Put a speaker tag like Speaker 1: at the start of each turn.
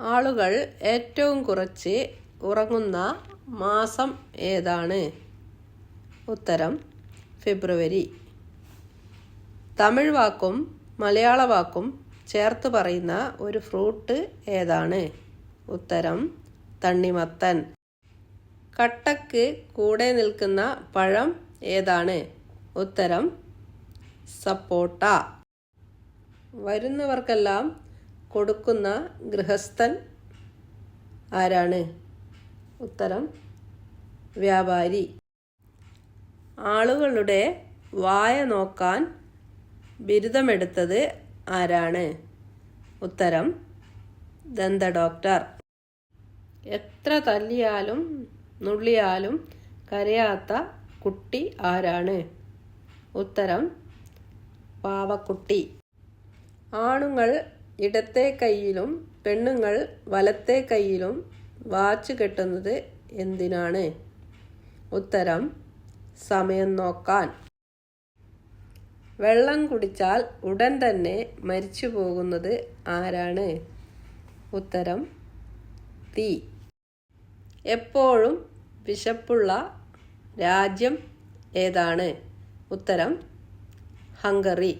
Speaker 1: ആളുകൾ ഏറ്റവും കുറച്ച് ഉറങ്ങുന്ന മാസം ഏതാണ്? ഉത്തരം ഫെബ്രുവരി. തമിഴ് വാക്കും മലയാള വാക്കും ചേർത്ത് പറയുന്ന ഒരു ഫ്രൂട്ട് ഏതാണ്? ഉത്തരം തണ്ണിമത്തൻ. കട്ടക്ക് കൂടെ നിൽക്കുന്ന പഴം ഏതാണ്? ഉത്തരം സപ്പോട്ട. വരുന്നവർക്കെല്ലാം കൊടുക്കുന്ന ഗൃഹസ്ഥൻ ആരാണ്? ഉത്തരം വ്യാപാരി. ആളുകളുടെ വായ നോക്കാൻ ബിരുദമെടുത്തത് ആരാണ്? ഉത്തരം ദന്ത ഡോക്ടർ. എത്ര തല്ലിയാലും നുള്ളിയാലും കരയാത്ത കുട്ടി ആരാണ്? ഉത്തരം പാവക്കുട്ടി. ആണുങ്ങൾ ഇടത്തെ കൈയിലും പെണ്ണുങ്ങൾ വലത്തെ കൈയിലും വാച്ച് കെട്ടുന്നത് എന്തിനാണ്? ഉത്തരം സമയം നോക്കാൻ. വെള്ളം കുടിച്ചാൽ ഉടൻ തന്നെ മരിച്ചു പോകുന്നത് ആരാണ്? ഉത്തരം തീ. എപ്പോഴും വിശപ്പുള്ള രാജ്യം ഏതാണ്? ഉത്തരം ഹംഗറി.